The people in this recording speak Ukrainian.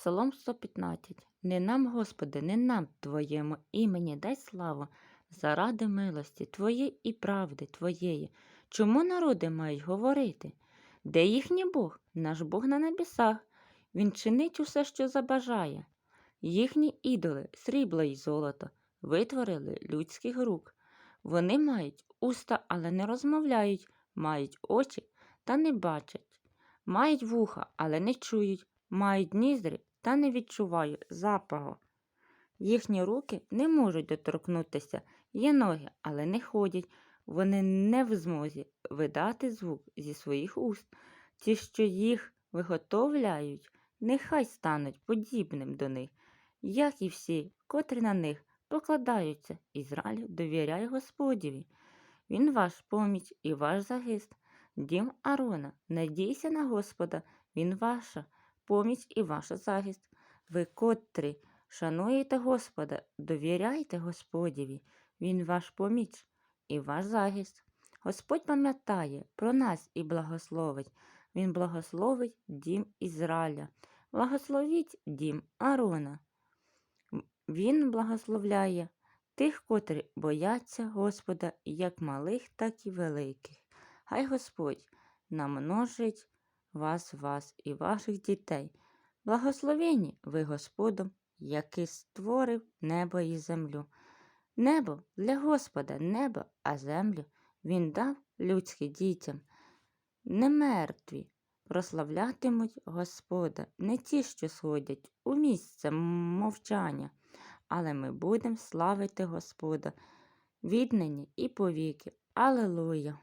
Псалом 115. Не нам, Господи, не нам Твоєму імені дай славу заради милості Твоєї і правди Твоєї. Чому народи мають говорити? Де їхній Бог? Наш Бог на небесах. Він чинить усе, що забажає. Їхні ідоли, срібло й золото, витворили людських рук. Вони мають уста, але не розмовляють, мають очі та не бачать, мають вуха, але не чують, мають ніздрі та не відчувають запаху. Їхні руки не можуть доторкнутися, є ноги, але не ходять. Вони не в змозі видати звук зі своїх уст. Ті, що їх виготовляють, нехай стануть подібним до них, як і всі, котрі на них покладаються. Ізраїль довіряє Господіві. Він ваш поміч і ваш захист. Дім Арона, надійся на Господа, він ваша поміч і ваш захист. Ви, котрі шануєте Господа, довіряйте Господіві, він ваш поміч і ваш захист. Господь пам'ятає про нас і благословить. Він благословить дім Ізраїля. Благословіть дім Арона. Він благословляє тих, котрі бояться Господа, як малих, так і великих. Хай Господь намножить вас, вас і ваших дітей. Благословені ви Господом, який створив небо і землю. Небо для Господа, небо, а землю Він дав людським дітям. Не мертві прославлятимуть Господа, не ті, що сходять у місце мовчання, але ми будемо славити Господа віднині і повіки. Алелуя!